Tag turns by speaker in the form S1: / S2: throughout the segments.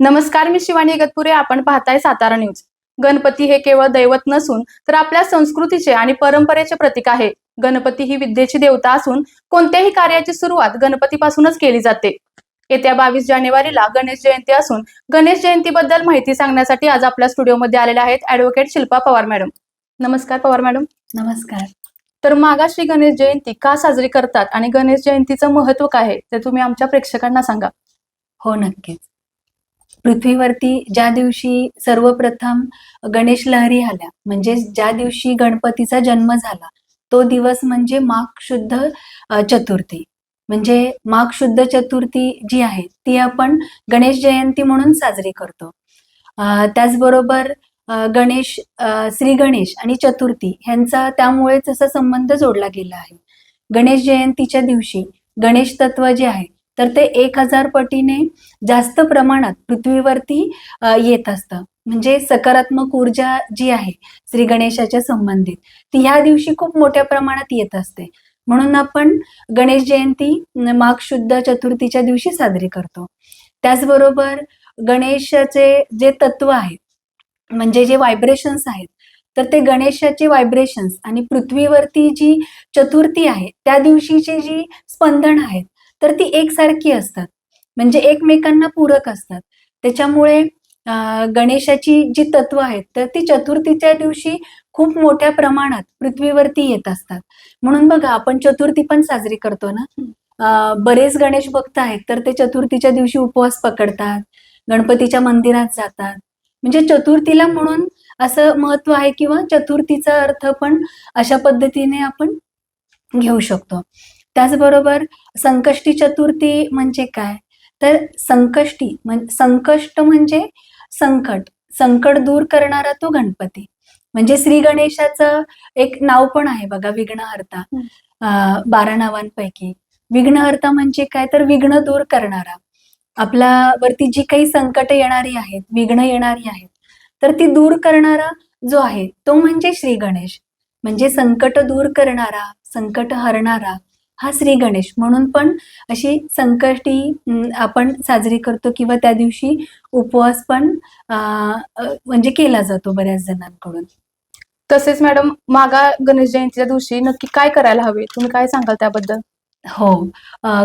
S1: नमस्कार मी शिवानी इगतपुरे. आपण पाहताय सातारा न्यूज. गणपती हे केवळ दैवत नसून तर आपल्या संस्कृतीचे आणि परंपरेचे प्रतीक आहे. गणपती ही विद्येची देवता असून कोणत्याही कार्याची सुरुवात गणपतीपासूनच केली जाते. येत्या बावीस जानेवारीला गणेश जयंती असून गणेश जयंतीबद्दल माहिती सांगण्यासाठी आज आपल्या स्टुडिओमध्ये आलेल्या आहेत ऍडव्होकेट शिल्पा पवार मॅडम. नमस्कार पवार मॅडम.
S2: नमस्कार.
S1: तर मागाश्री गणेश जयंती का साजरी करतात आणि गणेश जयंतीचं महत्त्व काय आहे ते तुम्ही आमच्या प्रेक्षकांना सांगा.
S2: हो नक्कीच. पृथ्वीवरती ज्या दिवशी सर्वप्रथम गणेश लहरी आल्या म्हणजे ज्या दिवशी गणपतीचा जन्म झाला तो दिवस म्हणजे माघ शुद्ध चतुर्थी. म्हणजे माघ शुद्ध चतुर्थी जी आहे ती आपण गणेश जयंती म्हणून साजरी करतो. त्याचबरोबर गणेश श्री गणेश आणि चतुर्थी ह्यांचा त्यामुळेच असा संबंध जोडला गेला आहे. गणेश जयंतीच्या दिवशी गणेश तत्व जे आहे तर ते एक हजार पटीने जास्त प्रमाणात पृथ्वीवरती येत असतं. म्हणजे सकारात्मक ऊर्जा जी आहे श्री गणेशाच्या संबंधित ती ह्या दिवशी खूप मोठ्या प्रमाणात येत असते. म्हणून आपण गणेश जयंती माघ शुद्ध चतुर्थीच्या दिवशी साजरी करतो. त्याचबरोबर गणेशाचे जे तत्व आहे म्हणजे जे व्हायब्रेशन्स आहेत तर ते गणेशाचे व्हायब्रेशन्स आणि पृथ्वीवरती जी चतुर्थी आहे त्या दिवशीचे जी स्पंदन आहेत तर ती एकसारखी असतात. म्हणजे एकमेकांना पूरक असतात. त्याच्यामुळे गणेशाची जी तत्व आहेत तर ती चतुर्थीच्या दिवशी खूप मोठ्या प्रमाणात पृथ्वीवरती येत असतात. म्हणून बघा आपण चतुर्थी पण साजरी करतो ना? बरेच गणेश भक्त आहेत तर ते चतुर्थीच्या दिवशी उपवास पकडतात गणपतीच्या मंदिरात जातात. म्हणजे चतुर्थीला म्हणून असं महत्त्व आहे किंवा चतुर्थीचा अर्थ पण अशा पद्धतीने आपण घेऊ शकतो. त्याचबरोबर संकष्टी चतुर्थी म्हणजे काय? तर संकष्टी म्हणजे संकष्ट म्हणजे संकट. संकट दूर करणारा तो गणपती. म्हणजे श्री गणेशाचं एक नाव पण आहे बघा विघ्नहर्ता. बारा नावांपैकी. विघ्नहर्ता म्हणजे काय? तर विघ्न दूर करणारा. आपल्यावरती जी काही संकट येणारी आहेत विघ्न येणारी आहेत तर ती दूर करणारा जो आहे तो म्हणजे श्री गणेश. म्हणजे संकट दूर करणारा संकट हरणारा हा श्री गणेश. म्हणून पण अशी संकष्टी आपण साजरी करतो किंवा त्या दिवशी उपवास पण म्हणजे केला जातो बऱ्याच जणांकडून.
S1: तसेच मॅडम मागा गणेश जयंतीच्या दिवशी नक्की काय करायला हवे? तुम्ही काय सांगाल त्याबद्दल?
S2: हो.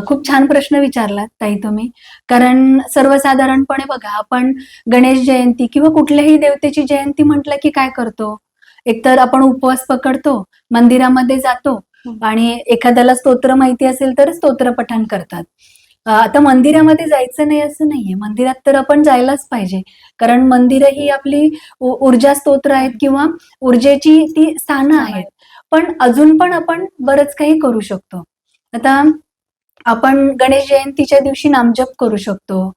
S2: खूप छान प्रश्न विचारलात ताई तुम्ही. कारण सर्वसाधारणपणे बघा आपण गणेश जयंती किंवा कुठल्याही देवतेची जयंती म्हटलं की काय करतो? एकतर आपण उपवास पकडतो मंदिरामध्ये जातो. आणि एखाद्याला स्तोत्र माहिती असेल तर स्तोत्र पठण करतात. आता मंदिरामध्ये जायचं नाही असं नाहीये. मंदिरात तर आपण जायलाच पाहिजे. कारण मंदिरं ही आपली ऊर्जा स्तोत्र आहेत किंवा ऊर्जेची ती स्थानं आहेत. पण अजून पण आपण बरंच काही करू शकतो. आता आपण गणेश जयंतीच्या दिवशी नामजप करू शकतो.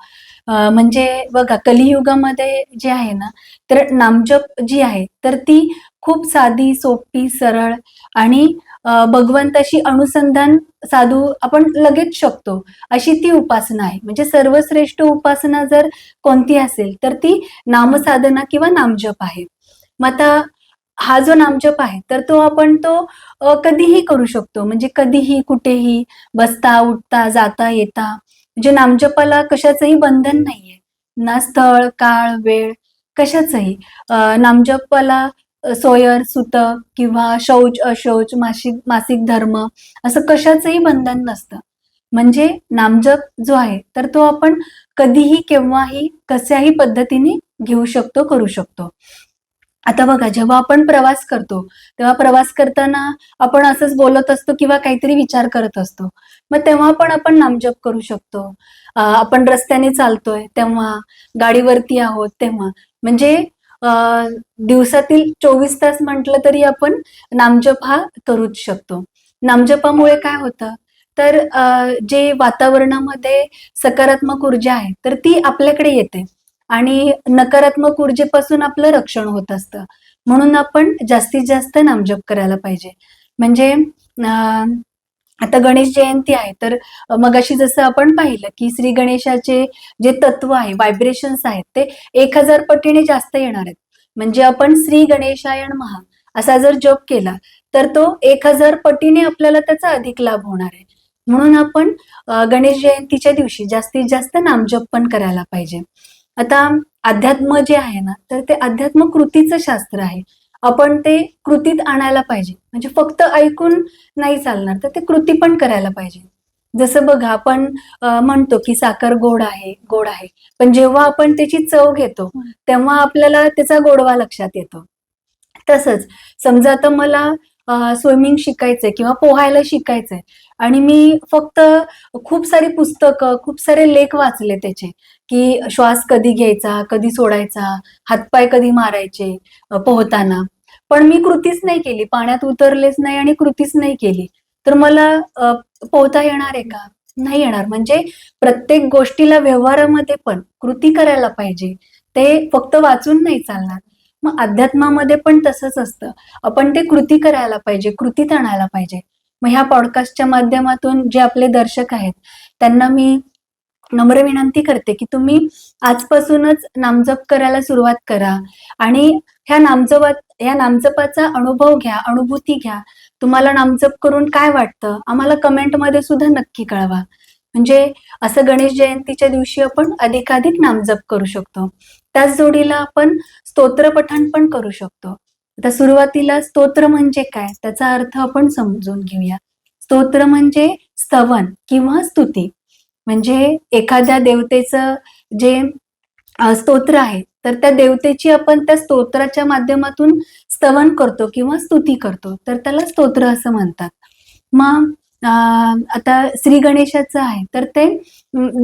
S2: म्हणजे बघा कलियुगामध्ये जे आहे ना तर नामजप जी आहे तर ती खूप साधी सोपी सरळ आणि भगवंताशी अनुसंधान साधू आपण लगेच शकतो. अशी ती उपासना आहे. म्हणजे सर्वश्रेष्ठ उपासना जर कोणती असेल तर ती नामसाधना किंवा नामजप आहे. मग आता हा जो नामजप आहे तर तो आपण तो कधीही करू शकतो. म्हणजे कधीही कुठेही बसता उठता जाता येता. म्हणजे नामजपाला कशाचंही बंधन नाहीये. ना स्थळ काळ वेळ कशाचंही. नामजपाला सोयर सुत किंवा शौच अशौच मासिक मासिक धर्म असं कशाचंही बंधन नसतं. म्हणजे नामजप जो आहे तर तो आपण कधीही केव्हाही कशाही पद्धतीने घेऊ शकतो करू शकतो. आता बघा जेव्हा आपण प्रवास करतो तेव्हा प्रवास करताना आपण असंच बोलत असतो किंवा काहीतरी विचार करत असतो. मग तेव्हा पण आपण नामजप करू शकतो. आपण रस्त्याने चालतोय तेव्हा गाडीवरती आहोत तेव्हा. म्हणजे दिवसातील चोवीस तास म्हटलं तरी आपण नामजप हा करूच शकतो. नामजपामुळे काय होतं? तर जे वातावरणामध्ये सकारात्मक ऊर्जा आहे तर ती आपल्याकडे येते. आणि नकारात्मक ऊर्जेपासून आपलं रक्षण होत असतं. म्हणून आपण जास्तीत जास्त नामजप करायला पाहिजे. म्हणजे आता गणेश जयंती आहे तर मगाशी जसं आपण पाहिलं की श्री गणेशाचे जे तत्व आहे व्हायब्रेशन्स आहेत ते एक हजार पटीने जास्त येणार आहेत. म्हणजे आपण श्री गणेशायण महा असा जर जप केला तर तो एक हजार पटीने आपल्याला त्याचा अधिक लाभ होणार आहे. म्हणून आपण गणेश जयंतीच्या दिवशी जास्तीत जास्त नामजप पण करायला पाहिजे. आता अध्यात्म जे आहे ना तर ते अध्यात्म कृतीचं शास्त्र आहे. आपण ते कृतीत आणायला पाहिजे. म्हणजे फक्त ऐकून नाही चालणार तर ते कृती पण करायला पाहिजे. जसं बघा आपण म्हणतो की साखर गोड आहे गोड आहे. पण जेव्हा आपण त्याची चव घेतो तेव्हा आपल्याला त्याचा गोडवा लक्षात येतो. तसंच समजा आता मला स्विमिंग शिकायचंय किंवा पोहायला शिकायचंय. आणि मी फक्त खूप सारी पुस्तकं खूप सारे लेख वाचले त्याचे की श्वास कधी घ्यायचा कधी सोडायचा हातपाय कधी मारायचे पोहताना. पण मी कृतीच नाही केली पाण्यात उतरलेच नाही आणि कृतीच नाही केली. तर मला पोहता येणार आहे का? नाही येणार. म्हणजे प्रत्येक गोष्टीला व्यवहारामध्ये पण कृती करायला पाहिजे. ते फक्त वाचून नाही चालणार. मग अध्यात्मामध्ये पण तसंच असतं. आपण ते कृती करायला पाहिजे कृतीत आणायला पाहिजे. मग ह्या पॉडकास्टच्या माध्यमातून जे आपले दर्शक आहेत त्यांना मी नम्र विनंती करते की तुम्ही आजपासूनच नामजप करायला सुरुवात करा आणि ह्या नामजपात या नामजपाचा अनुभव घ्या अनुभूती घ्या. तुम्हाला नामजप करून काय वाटतं आम्हाला कमेंटमध्ये सुद्धा नक्की कळवा. म्हणजे असं गणेश जयंतीच्या दिवशी आपण अधिकाधिक नामजप करू शकतो. त्याच जोडीला आपण स्तोत्रपठण पण करू शकतो. आता सुरुवातीला स्तोत्र म्हणजे काय? त्याचा अर्थ आपण समजून घेऊया. स्तोत्र म्हणजे स्तवन किंवा स्तुती. म्हणजे एखाद्या देवतेचं जे स्तोत्र आहे तर त्या देवतेची आपण त्या स्तोत्राच्या माध्यमातून स्तवन करतो किंवा स्तुती करतो. तर त्याला स्तोत्र असं म्हणतात. मग अ, आता श्री गणेशाचं आहे तर ते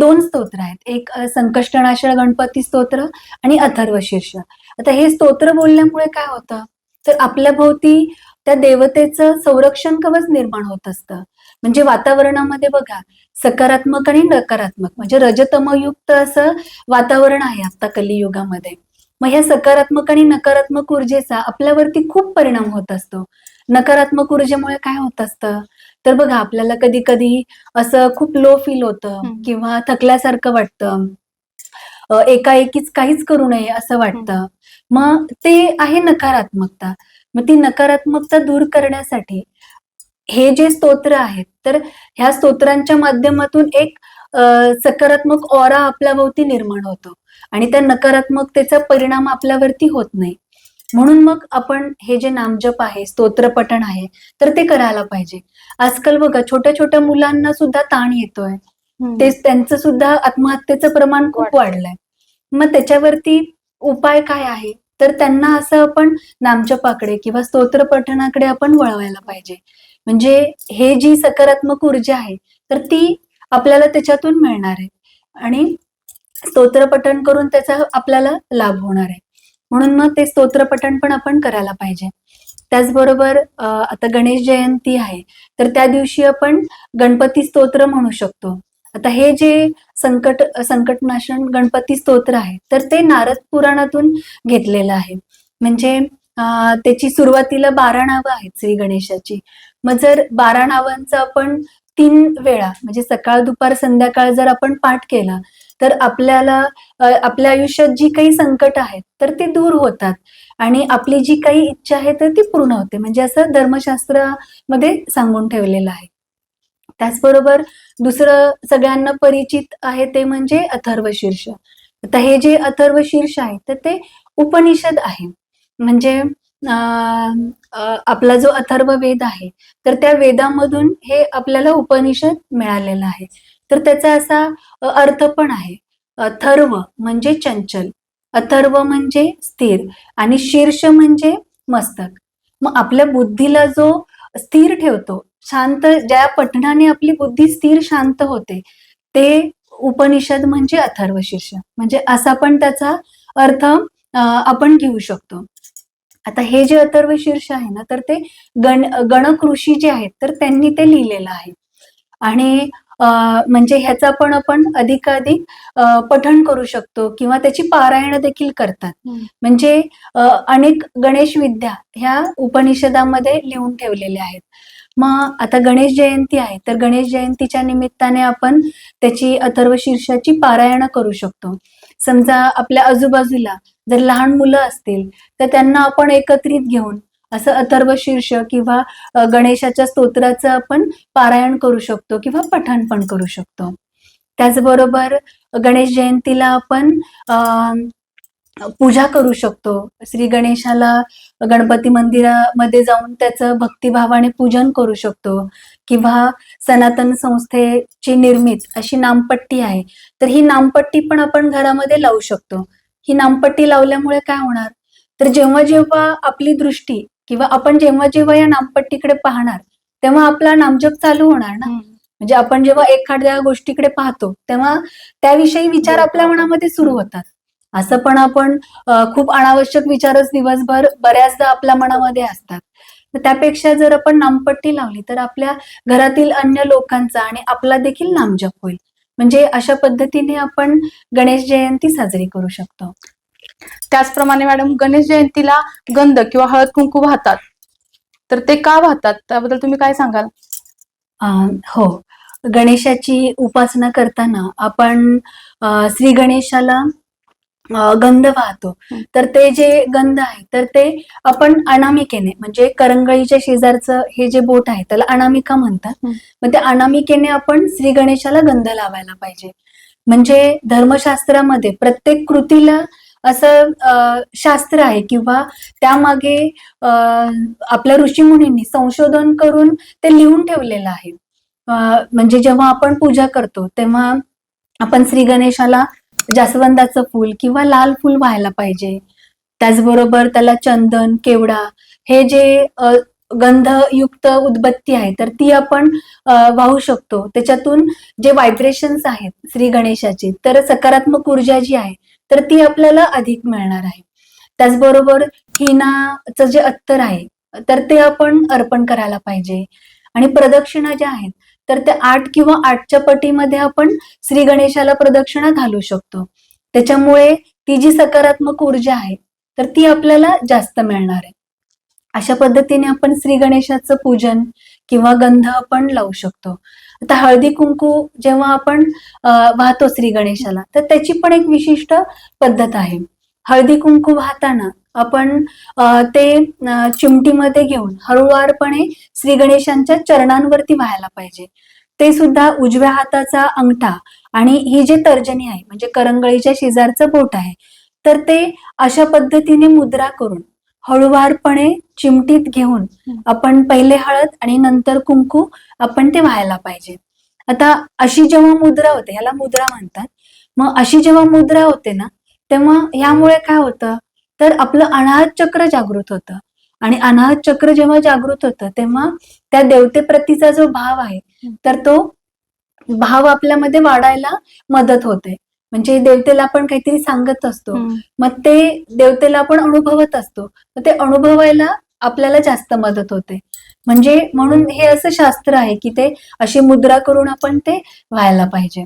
S2: दोन स्तोत्र आहेत. एक संकष्टनाशळ गणपती स्तोत्र आणि अथर्व शीर्ष आता हे स्तोत्र बोलल्यामुळे काय होतं? तर आपल्या भोवती त्या देवतेचं संरक्षण कवच निर्माण होत असतं. म्हणजे वातावरणामध्ये बघा सकारात्मक आणि नकारात्मक. म्हणजे रजतमयुक्त असं वातावरण आहे आता कलियुगामध्ये. मग ह्या सकारात्मक आणि नकारात्मक ऊर्जेचा आपल्यावरती खूप परिणाम होत असतो. नकारात्मक ऊर्जेमुळे काय होत असतं? तर बघा आपल्याला कधी कधी असं खूप लो फील होतं. किंवा थकल्यासारखं वाटतं. एकाएकीच काहीच करू नये असं वाटतं. मग ते आहे नकारात्मकता. मग ती नकारात्मकता दूर करण्यासाठी हे जे स्तोत्र आहेत तर ह्या स्तोत्रांच्या माध्यमातून एक सकारात्मक ऑरा आपल्या भोवती निर्माण होतो. आणि त्या नकारात्मकतेचा परिणाम आपल्यावरती होत नाही. म्हणून मग आपण हे जे नामजप आहे स्तोत्र पठण आहे तर ते करायला पाहिजे. आजकाल बघा छोट्या छोट्या मुलांना सुद्धा ताण येतोय. ते त्यांचं सुद्धा आत्महत्येचं प्रमाण खूप. वाढलंय. मग त्याच्यावरती उपाय काय आहे? तर त्यांना असं आपण नामजपाकडे किंवा स्तोत्र पठणाकडे आपण वळवायला पाहिजे. म्हणजे हे जी सकारात्मक ऊर्जा आहे तर ती आपल्याला त्याच्यातून मिळणार आहे. आणि स्तोत्र पठण करून त्याचा आपल्याला लाभ होणार आहे. म्हणून मग ते स्तोत्र पठण पण आपण करायला पाहिजे. त्याचबरोबर आता गणेश जयंती आहे तर त्या दिवशी आपण गणपती स्तोत्र म्हणू शकतो. आता हे जे संकट संकटनाशन गणपती स्तोत्र आहे तर ते नारद पुराणातून घेतलेलं आहे. म्हणजे त्याची सुरुवातीला बारा नावं आहेत श्री गणेशाची. मग जर बारा नावांचं आपण तीन वेळा म्हणजे सकाळ दुपार संध्याकाळ जर आपण पाठ केला तर आपल्याला आपल्या आयुष्यात जी काही संकट आहेत तर ती दूर होतात. आणि आपली जी काही इच्छा आहे तर ती पूर्ण होते. म्हणजे असं धर्मशास्त्रामध्ये सांगून ठेवलेलं आहे. त्याचबरोबर दुसरं सगळ्यांना परिचित आहे ते म्हणजे अथर्व शीर्ष. आता हे जे अथर्व शीर्ष आहे तर ते उपनिषद आहे. म्हणजे अं, आपला जो अथर्व वेद आहे तर त्या वेदामधून हे आपल्याला उपनिषद मिळालेलं आहे. तर त्याचा असा अर्थ पण आहे. अथर्व म्हणजे चंचल अथर्व म्हणजे स्थिर आणि शीर्ष म्हणजे मस्तक. मग आपल्या बुद्धीला जो स्थिर ठेवतो शांत ज्या पठणाने आपली बुद्धी स्थिर शांत होते ते उपनिषद म्हणजे अथर्व शीर्ष. म्हणजे असा पण त्याचा अर्थ आपण घेऊ शकतो. आता हे जे अथर्व शीर्ष आहे ना तर ते गण गणक ऋषी जे आहेत तर त्यांनी ते लिहिलेलं आहे. आणि म्हणजे ह्याचा पण आपण अधिकाधिक पठण करू शकतो किंवा त्याची पारायण देखील करतात. म्हणजे अनेक गणेश विद्या ह्या उपनिषदामध्ये लिहून ठेवलेल्या आहेत. मग आता गणेश जयंती आहे. तर गणेश जयंतीच्या निमित्ताने आपण त्याची अथर्व शीर्षाची पारायण करू शकतो. समजा आपल्या आजूबाजूला जर लहान मुलं असतील तर त्यांना आपण एकत्रित घेऊन असं अथर्व शीर्ष किंवा गणेशाच्या स्तोत्राचं आपण पारायण करू शकतो किंवा पठण पण करू शकतो. त्याचबरोबर गणेश जयंतीला आपण पूजा करू शकतो. श्री गणेशाला गणपती मंदिरामध्ये जाऊन त्याचं भक्तिभावाने पूजन करू शकतो किंवा सनातन संस्थेची निर्मित अशी नामपट्टी आहे. तर ही नामपट्टी पण आपण घरामध्ये लावू शकतो. ही नामपट्टी लावल्यामुळे काय होणार? तर जेव्हा जेव्हा आपली दृष्टी किंवा आपण जेव्हा जेव्हा या नामपट्टीकडे पाहणार तेव्हा आपला नामजप चालू होणार ना? म्हणजे आपण जेव्हा एखाद्या गोष्टीकडे पाहतो तेव्हा त्याविषयी विचार आपल्या मनामध्ये सुरू होतात. असं पण आपण खूप अनावश्यक विचारच दिवसभर बऱ्याचदा आपल्या मनामध्ये असतात. त्यापेक्षा जर आपण नामपट्टी लावली तर आपल्या घरातील अन्य लोकांचा आणि आपला देखील नामजप होईल. म्हणजे अशा पद्धतीने आपण गणेश जयंती साजरी करू शकतो.
S1: त्याचप्रमाणे मॅडम गणेश जयंतीला गंध किंवा हळद कुंकू वाहतात. तर ते का वाहतात? त्याबद्दल तुम्ही काय सांगाल?
S2: हो. गणेशाची उपासना करताना आपण श्री गणेशाला गंध वाहतो. तर ते जे गंध आहे तर ते आपण अनामिकेने म्हणजे करंगळीच्या शेजारचं हे जे बोट आहे त्याला अनामिका म्हणतात. मग त्या अनामिकेने आपण श्री गणेशाला गंध लावायला पाहिजे म्हणजे धर्मशास्त्रामध्ये प्रत्येक कृतीला असं अं, शास्त्र आहे किंवा त्यामागे अं, आपल्या ऋषीमुनींनी संशोधन करून ते लिहून ठेवलेलं आहे म्हणजे जेव्हा आपण पूजा करतो तेव्हा आपण श्री गणेशाला जास्वंदाचं फूल किंवा लाल फूल व्हायला पाहिजे. त्याचबरोबर त्याला चंदन केवडा हे जे गंधयुक्त उदबत्ती आहे तर ती आपण वाहू शकतो. त्याच्यातून जे व्हायब्रेशन्स आहेत श्री गणेशाचे तर सकारात्मक ऊर्जा जी आहे तर ती आपल्याला अधिक मिळणार आहे. त्याचबरोबर हिनाचं जे अत्तर आहे तर ते आपण अर्पण करायला पाहिजे. आणि प्रदक्षिणा ज्या आहेत तर त्या आठ किंवा आठच्या पटीमध्ये आपण श्री गणेशाला प्रदक्षिणा घालू शकतो. त्याच्यामुळे ती जी सकारात्मक ऊर्जा आहे तर ती आपल्याला जास्त मिळणार आहे. अशा पद्धतीने आपण श्री गणेशाचं पूजन किंवा गंध आपण लावू शकतो. आता हळदी कुंकू जेव्हा आपण वाहतो श्री गणेशाला तर त्याची पण एक विशिष्ट पद्धत आहे. हळदी कुंकू वाहताना आपण ते चिमटीमध्ये घेऊन हळुवारपणे श्री गणेशांच्या चरणांवरती व्हायला पाहिजे. ते सुद्धा उजव्या हाताचा अंगठा आणि ही जी तर्जनी आहे म्हणजे करंगळीच्या शेजारचं बोट आहे तर ते अशा पद्धतीने मुद्रा करून हळुवारपणे चिमटीत घेऊन. आपण पहिले हळद आणि नंतर कुंकू आपण ते व्हायला पाहिजे. आता अशी जेव्हा मुद्रा होते ह्याला मुद्रा म्हणतात मग अशी जेव्हा मुद्रा होते ना तेव्हा ह्यामुळे काय होतं? तर आपलं अनाहत चक्र जागृत होतं. आणि अनाहत चक्र जेव्हा जागृत होतं तेव्हा त्या देवतेप्रतीचा जो भाव आहे तर तो भाव आपल्यामध्ये वाढायला मदत होते. म्हणजे देवतेला आपण काहीतरी सांगत असतो. मग ते देवतेला आपण अनुभवत असतो. मग ते अनुभवायला आपल्याला जास्त मदत होते. म्हणजे म्हणून हे असं शास्त्र आहे की ते अशी मुद्रा करून आपण ते व्हायला पाहिजे.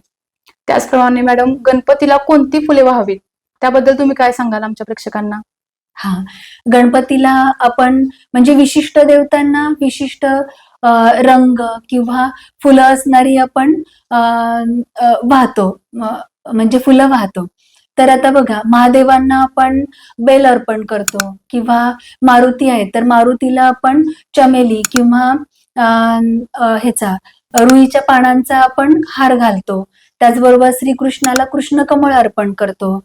S1: त्याचप्रमाणे मॅडम गणपतीला कोणती फुले व्हावीत? त्याबद्दल तुम्ही काय सांगाल आमच्या प्रेक्षकांना?
S2: हा. गणपतीला आपण म्हणजे विशिष्ट देवतांना विशिष्ट रंग किंवा फुलं असणारी आपण वाहतो. म्हणजे फुलं वाहतो. तर आता बघा महादेवांना आपण बेल अर्पण करतो किंवा मारुती आहे तर मारुतीला आपण चमेली किंवा ह्याचा रुईच्या पानांचा आपण हार घालतो. त्याचबरोबर श्रीकृष्णाला कृष्ण कमळ अर्पण करतो.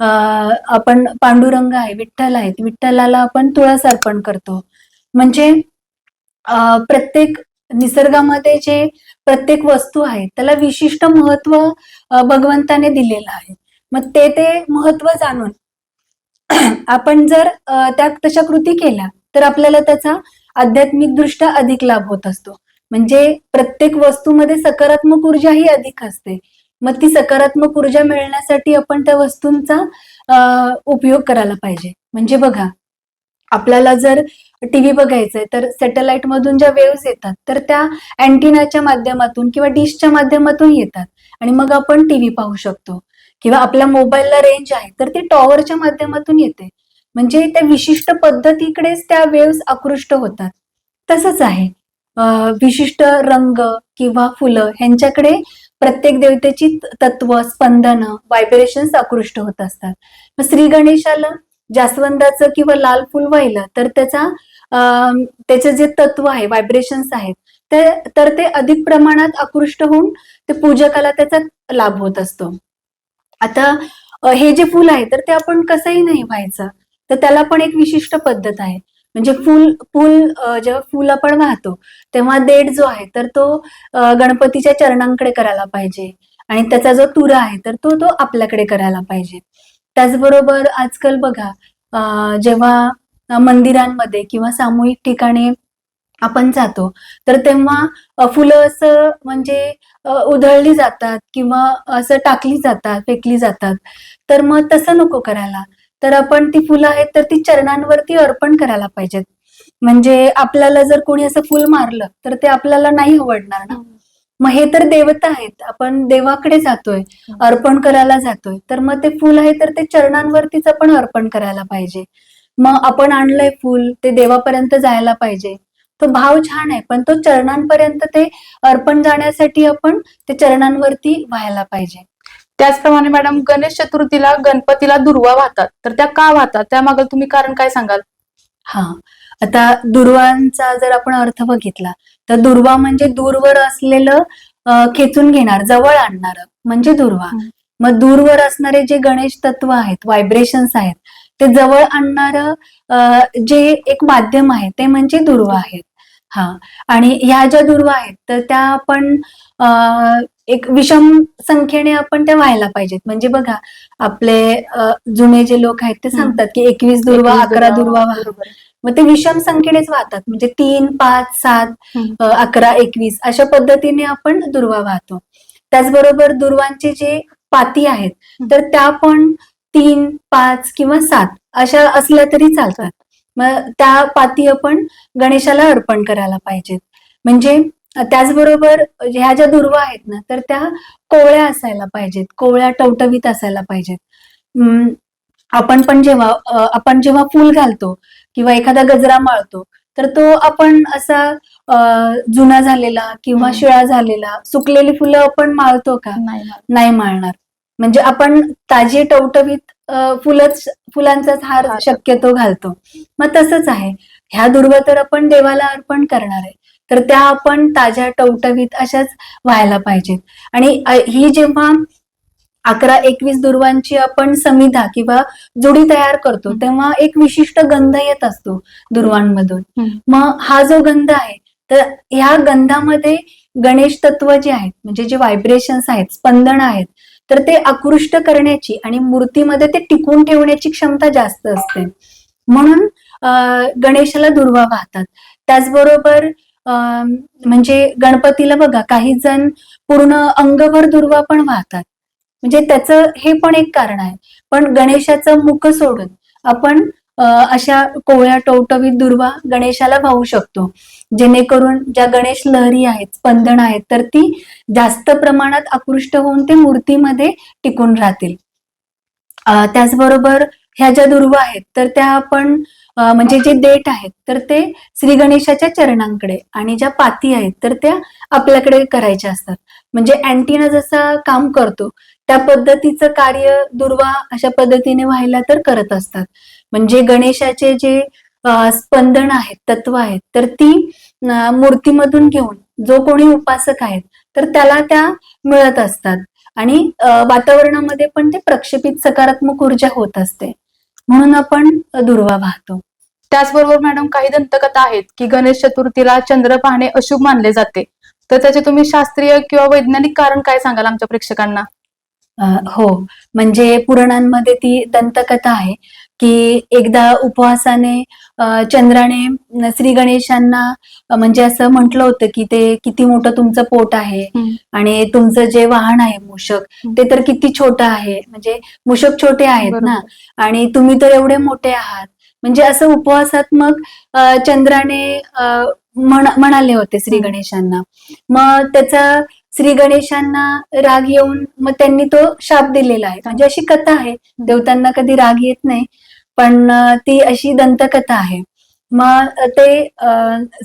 S2: आपण पांडुरंग आहे विठ्ठल आहेत. विठ्ठलाला आपण तुळस अर्पण करतो. म्हणजे प्रत्येक निसर्गामध्ये जे प्रत्येक वस्तू आहे त्याला विशिष्ट महत्त्व भगवंताने दिलेलं आहे. मग ते ते महत्त्व जाणून आपण जर त्या तशा कृती केल्या तर आपल्याला त्याचा आध्यात्मिक दृष्ट्या अधिक लाभ होत असतो. म्हणजे प्रत्येक वस्तूमध्ये सकारात्मक ऊर्जा ही अधिक असते. मग ती सकारात्मक ऊर्जा मिळण्यासाठी आपण त्या वस्तूंचा उपयोग करायला पाहिजे. म्हणजे बघा आपल्याला जर टीव्ही बघायचंय तर सॅटेलाइट मधून ज्या वेव्ज येतात तर त्या अँटिनाच्या माध्यमातून किंवा डिशच्या माध्यमातून येतात. आणि मग आपण टीव्ही पाहू शकतो. किंवा आपल्या मोबाईलला रेंज आहे तर ती टॉवरच्या माध्यमातून येते. म्हणजे त्या विशिष्ट पद्धतीकडेच त्या वेव्स आकृष्ट होतात. तसंच आहे. विशिष्ट रंग किंवा फुलं ह्यांच्याकडे प्रत्येक देवतेची तत्व स्पंदन व्हायब्रेशन्स आकृष्ट होत असतात. मग श्री गणेशाला जास्वंदाचं किंवा लाल फुल वाहिलं तर त्याचा अ त्याचे जे तत्व आहे व्हायब्रेशन्स आहेत ते तर ते अधिक प्रमाणात आकृष्ट होऊन ते पूजकाला त्याचा लाभ होत असतो. आता हे जे फुल आहे तर ते आपण कसंही नाही व्हायचं तर त्याला पण एक विशिष्ट पद्धत आहे. म्हणजे फुल फुल जेव्हा फुल आपण वाहतो तेव्हा देठ जो आहे तर तो गणपतीच्या चरणांकडे करायला पाहिजे. आणि त्याचा जो तुरा आहे तर तो तो आपल्याकडे करायला पाहिजे. त्याचबरोबर आजकाल बघा जेव्हा मंदिरांमध्ये किंवा सामूहिक ठिकाणी आपण जातो तर तेव्हा फुलं असं म्हणजे उधळली जातात किंवा असं टाकली जातात फेकली जातात. तर मग तसं नको करायला. तर आपण ती फुलं आहेत तर ती चरणांवरती अर्पण करायला पाहिजेत. म्हणजे आपल्याला जर कोणी असं फुल मारलं तर ते आपल्याला नाही आवडणार ना. मग हे तर देवता आहेत. आपण देवाकडे जातोय अर्पण करायला जातोय. तर मग ते फुल आहे तर ते चरणांवरतीच आपण अर्पण करायला पाहिजे. मग आपण आणलंय फुल ते देवापर्यंत जायला पाहिजे. तो भाव छान आहे पण तो चरणांपर्यंत ते अर्पण जाण्यासाठी आपण ते चरणांवरती व्हायला पाहिजे.
S1: त्याचप्रमाणे मॅडम गणेश चतुर्थीला गणपतीला दुर्वा वाहतात. तर त्या का वाहतात? त्यामागे तुम्ही कारण काय सांगाल?
S2: हा. आता दुर्वांचा जर आपण अर्थ बघितला तर दुर्वा म्हणजे दूरवर असलेलं खेचून घेणार जवळ आणणार म्हणजे दुर्वा. मग दूरवर असणारे जे गणेश तत्व आहेत व्हायब्रेशन्स आहेत ते जवळ आणणार जे एक माध्यम आहे ते म्हणजे दुर्वा आहेत. हा. आणि ह्या ज्या दुर्वा आहेत तर त्या आपण अ, एक विषम संख्येने आपण त्या व्हायला पाहिजेत. म्हणजे बघा आपले जुने जे लोक आहेत ते. सांगतात की एकवीस दुर्वा अकरा दुर्वा. मग ते विषम संख्येनेच वाहतात. म्हणजे तीन पाच सात अकरा एकवीस अशा पद्धतीने आपण दुर्वा वाहतो. त्याचबरोबर दुर्वांचे जे पाती आहेत. तर त्या पण तीन पाच किंवा सात अशा असल्या तरी चालतात. मग त्या पाती आपण गणेशाला अर्पण करायला पाहिजेत. म्हणजे त्याचबरोबर ह्या ज्या दुर्वा आहेत ना तर त्या कोवळ्या असायला पाहिजेत कोवळ्या टवटवीत असायला पाहिजेत. आपण पण जेव्हा आपण जेव्हा फूल घालतो किंवा एखादा गजरा माळतो तर तो आपण असा जुना झालेला किंवा. शिळा झालेला सुकलेली फुलं आपण माळतो का?
S1: नाही
S2: माळणार. म्हणजे आपण ताजी टवटवीत फुलच फुलांचाच हार
S1: हार.
S2: शक्यतो घालतो. मग तसंच आहे. ह्या दुर्वा तर आपण देवाला अर्पण करणार आहे. तर त्या आपण ताज्या टवटवीत अशाच व्हायला पाहिजेत आणि ही जेव्हा अकरा एकवीस दुर्वांची आपण समिधा किंवा जोडी तयार करतो. तेव्हा एक विशिष्ट गंध येत असतो दुर्वांमधून. मग हा जो गंध आहे तर ह्या गंधामध्ये गणेश तत्व जे आहेत म्हणजे जे व्हायब्रेशन्स आहेत स्पंदन आहेत तर ते आकृष्ट करण्याची आणि मूर्तीमध्ये ते टिकून ठेवण्याची क्षमता जास्त असते म्हणून गणेशाला दुर्वा वाहतात त्याचबरोबर म्हणजे गणपतीला बघा काही जण पूर्ण अंगभर दुर्वा पण वाहतात. म्हणजे त्याचं हे पण एक कारण आहे. पण गणेशाचं मुख सोडून आपण अशा कोवळ्या टवटवीत दुर्वा गणेशाला वाहू शकतो. जेणेकरून ज्या गणेश लहरी आहेत स्पंदन आहेत तर ती जास्त प्रमाणात आकृष्ट होऊन ते मूर्तीमध्ये टिकून राहतील. त्याचबरोबर ह्या ज्या दुर्वा आहेत तर त्या आपण म्हणजे जे देठ आहेत तर ते श्री गणेशाच्या चरणांकडे आणि ज्या पाती आहेत तर त्या आपल्याकडे करायच्या असतात. म्हणजे अँटीना जसा काम करतो त्या पद्धतीचं कार्य दुर्वा अशा पद्धतीने व्हायला तर करत असतात. म्हणजे गणेशाचे जे स्पंदन आहेत तत्व आहेत तर ती मूर्तीमधून घेऊन जो कोणी उपासक आहेत तर त्याला त्या मिळत असतात. आणि वातावरणामध्ये पण ते प्रक्षेपित सकारात्मक ऊर्जा होत असते. म्हणून आपण दुर्वा वाहतो.
S1: त्याचबरोबर मॅडम काही दंतकथा आहेत की गणेश चतुर्थीला चंद्र पाहणे अशुभ मानले जाते. तर त्याचे तुम्ही शास्त्रीय किंवा वैज्ञानिक कारण काय सांगाल आमच्या प्रेक्षकांना?
S2: हो. म्हणजे पुराणांमध्ये ती दंतकथा आहे की एकदा उपवासाने चंद्राने श्री गणेशांना म्हणजे असं म्हटलं होतं की ते किती मोठं तुमचं पोट आहे आणि तुमचं जे वाहन आहे मूषक. ते तर किती छोटं आहे. म्हणजे मूषक छोटे आहेत ना. आणि तुम्ही तर एवढे मोठे आहात. म्हणजे असं उपवासात्मक चंद्राने म्हणाले होते श्री. गणेशांना. मग त्याचा श्री गणेशांना राग येऊन मग त्यांनी तो शाप दिलेला आहे. म्हणजे अशी कथा आहे. देवतांना कधी राग येत नाही पण ती अशी दंतकथा आहे. मग ते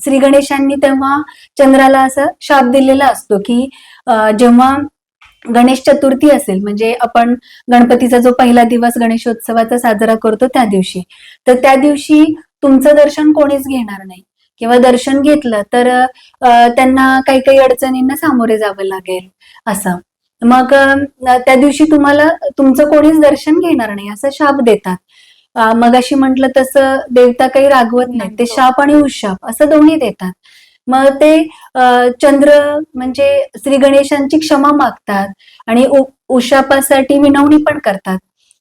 S2: श्री गणेशांनी तेव्हा चंद्राला असा शाप दिलेला असतो की जेव्हा गणेश चतुर्थी असेल म्हणजे आपण गणपतीचा जो पहिला दिवस गणेशोत्सवाचा साजरा करतो त्या दिवशी तर त्या दिवशी तुमचं दर्शन कोणीच घेणार नाही. किंवा दर्शन घेतलं तर त्यांना काही काही अडचणींना सामोरे जावं लागेल असं. मग त्या दिवशी तुम्हाला तुमचं कोणीच दर्शन घेणार नाही असं शाप देतात. मग अशी म्हटलं तसं देवता काही रागवत नाही ते शाप आणि उशाप असं दोन्ही देतात. मग ते चंद्र म्हणजे श्री गणेशांची क्षमा मागतात आणि उशापासाठी विनवणी पण करतात.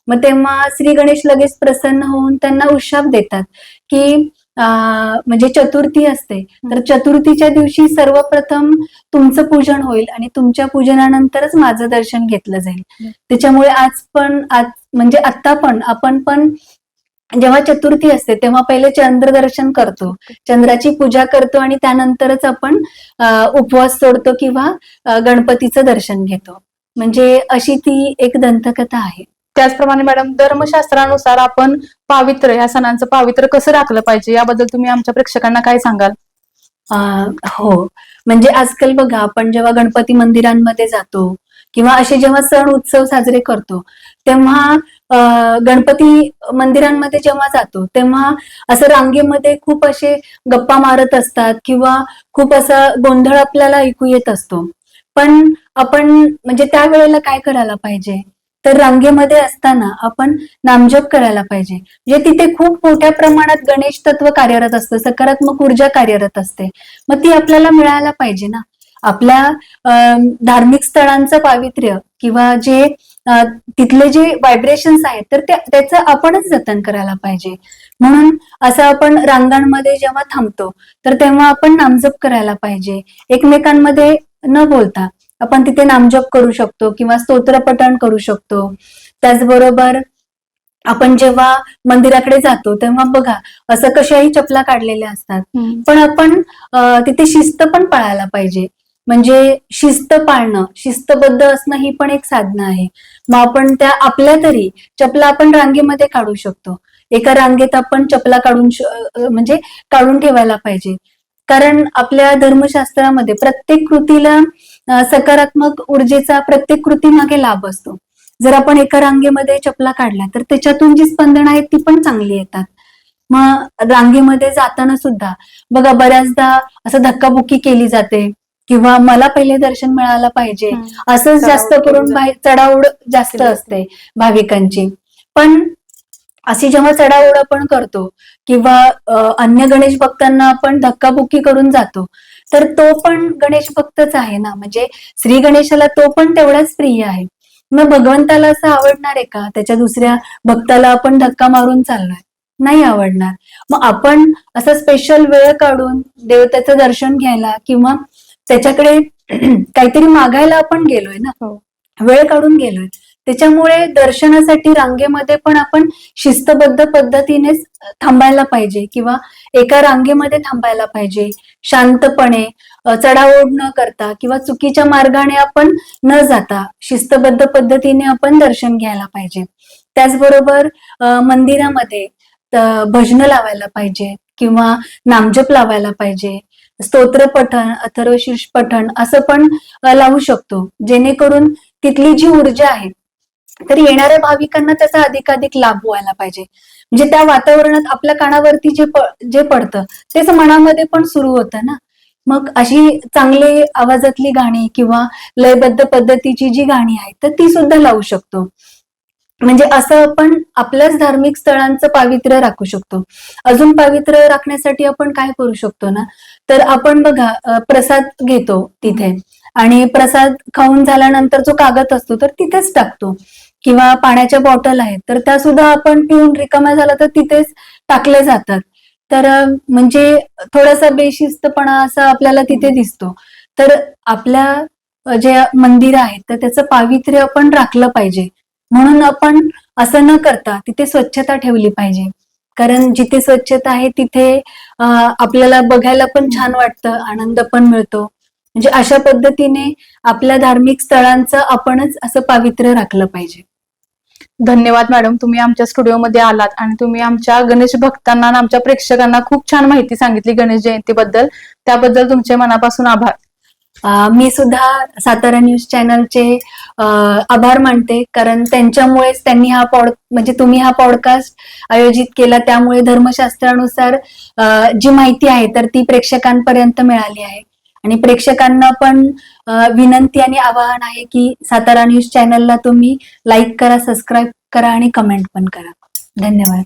S2: मग तेव्हा श्री गणेश लगेच प्रसन्न होऊन त्यांना उशाप देतात की म्हणजे चतुर्थी असते. तर चतुर्थीच्या दिवशी सर्वप्रथम तुमचं पूजन होईल आणि तुमच्या पूजनानंतरच माझं दर्शन घेतलं जाईल. त्याच्यामुळे आज पण आज म्हणजे आता पण आपण पण जेव्हा चतुर्थी असते तेव्हा पहिले चंद्र दर्शन करतो. चंद्राची पूजा करतो आणि त्यानंतरच आपण उपवास सोडतो किंवा गणपतीचं दर्शन घेतो. म्हणजे अशी ती एक दंतकथा आहे.
S1: त्याचप्रमाणे मॅडम धर्मशास्त्रानुसार आपण पावित्र्य या सणांचं पावित्र्य कसं राखलं पाहिजे याबद्दल तुम्ही आमच्या प्रेक्षकांना काय सांगाल?
S2: हो. म्हणजे आजकाल बघा आपण जेव्हा गणपती मंदिरांमध्ये जातो किंवा असे जेव्हा सण उत्सव साजरे करतो तेव्हा गणपती मंदिरांमध्ये जेव्हा जातो तेव्हा असं रांगेमध्ये खूप असे गप्पा मारत असतात किंवा खूप असा गोंधळ आपल्याला ऐकू येत असतो. पण आपण म्हणजे त्यावेळेला काय करायला पाहिजे? तर रांगेमध्ये असताना आपण नामजप करायला पाहिजे. म्हणजे तिथे खूप मोठ्या प्रमाणात गणेश तत्व कार्यरत असतं सकारात्मक ऊर्जा कार्यरत असते. मग ती आपल्याला मिळायला पाहिजे ना. आपल्या धार्मिक स्थळांचं पावित्र्य किंवा जे तिथले जे व्हायब्रेशन्स आहेत तर त्या- त्याचं आपणच जतन करायला पाहिजे. म्हणून असं आपण रांगांमध्ये जेव्हा थांबतो तर तेव्हा आपण नामजप करायला पाहिजे. एकमेकांमध्ये न बोलता आपण तिथे नामजप करू शकतो किंवा स्तोत्रपठण करू शकतो. त्याचबरोबर आपण जेव्हा मंदिराकडे जातो तेव्हा बघा असं कशाही चपला काढलेल्या असतात. पण आपण तिथे शिस्त पण पाळायला पाहिजे. म्हणजे शिस्त पाळणं शिस्तबद्ध असणं ही पण एक साधनं आहे. मग आपण त्या आपल्या तरी चपला आपण रांगेमध्ये काढू शकतो. एका रांगेत आपण चपला काढून म्हणजे काढून ठेवायला पाहिजे. कारण आपल्या धर्मशास्त्रामध्ये प्रत्येक कृतीला सकारात्मक ऊर्जेचा प्रत्येक कृतीमागे लाभ असतो. जर आपण एका रांगेमध्ये चपला काढल्या तर त्याच्यातून जी स्पंदन आहेत ती पण चांगली येतात. मग रांगेमध्ये जाताना सुद्धा बघा बऱ्याचदा असं धक्काबुक्की केली जाते. किंवा मला पहिले दर्शन मिळायला पाहिजे असंच जास्त करून चढाओढ जास्त असते भाविकांची. पण अशी जेव्हा चढाओढ आपण करतो किंवा अन्य गणेश भक्तांना आपण धक्काबुक्की करून जातो तर तो पण गणेश भक्तच आहे ना. म्हणजे श्री गणेशाला तो पण तेवढाच प्रिय आहे. मग भगवंताला असं आवडणार आहे का? त्याच्या दुसऱ्या भक्ताला आपण धक्का मारून चाललोय नाही आवडणार. मग आपण असं स्पेशल वेळ काढून देवतेचं दर्शन घ्यायला किंवा त्याच्याकडे काहीतरी मागायला आपण गेलोय ना.
S1: हो.
S2: वेळ काढून गेलोय. त्याच्यामुळे दर्शनासाठी रांगेमध्ये पण आपण शिस्तबद्ध पद्धतीने थांबायला पाहिजे किंवा एका रांगेमध्ये थांबायला पाहिजे. शांतपणे चढाओढ न करता किंवा चुकीच्या मार्गाने आपण न जाता शिस्तबद्ध पद्धतीने आपण दर्शन घ्यायला पाहिजे. त्याचबरोबर मंदिरामध्ये भजनं लावायला पाहिजे किंवा नामजप लावायला पाहिजे. स्तोत्र पठण अथर्वशीर्ष पठण असं पण लावू शकतो. जेणेकरून तिथली जी ऊर्जा आहे तर येणाऱ्या भाविकांना त्याचा अधिकाधिक लाभ व्हायला पाहिजे. म्हणजे त्या वातावरणात आपल्या कानावरती जे जे पडतं तेच मनामध्ये पण सुरू होतं ना. मग अशी चांगले आवाजातली गाणी किंवा लयबद्ध पद्धतीची जी गाणी आहेत तर ती सुद्धा लावू शकतो. म्हणजे असं आपण आपल्याच धार्मिक स्थळांचं पावित्र्य राखू शकतो. अजून पावित्र्य राखण्यासाठी आपण काय करू शकतो ना? तर आपण बघा प्रसाद घेतो तिथे. आणि प्रसाद खाऊन झाल्यानंतर जो कागद असतो तर तिथेच टाकतो. किंवा पाण्याच्या बॉटल आहेत तर त्या सुद्धा आपण पिऊन रिकाम्या झाला तर तिथेच टाकले जातात. तर म्हणजे थोडासा बेशिस्तपणा असा आपल्याला तिथे दिसतो. तर आपल्या जे मंदिर आहेत तर त्याचं पावित्र्य आपण राखलं पाहिजे. म्हणून आपण असं न करता तिथे स्वच्छता ठेवली पाहिजे. कारण जिथे स्वच्छता आहे तिथे आपल्याला बघायला पण छान वाटतं आनंद पण मिळतो. म्हणजे अशा पद्धतीने आपल्या धार्मिक स्थळांचं आपणच असं पावित्र्य राखलं पाहिजे.
S1: धन्यवाद मॅडम तुम्ही आमच्या स्टुडिओमध्ये आलात आणि तुम्ही आमच्या गणेश भक्तांना आणि आमच्या प्रेक्षकांना खूप छान माहिती सांगितली गणेश जयंतीबद्दल. त्याबद्दल तुमचे मनापासून आभार.
S2: मी सुद्धा सातारा न्यूज चॅनलचे आभार मानते. कारण त्यांच्यामुळेच त्यांनी हा पॉड म्हणजे तुम्ही हा पॉडकास्ट आयोजित केला. त्यामुळे धर्मशास्त्रानुसार जी माहिती आहे तर ती प्रेक्षकांपर्यंत मिळाली आहे. आणि प्रेक्षकांना पण विनंती आणि आवाहन आहे की सातारा न्यूज चॅनलला तुम्ही लाईक करा सबस्क्राईब करा आणि कमेंट पण करा. धन्यवाद.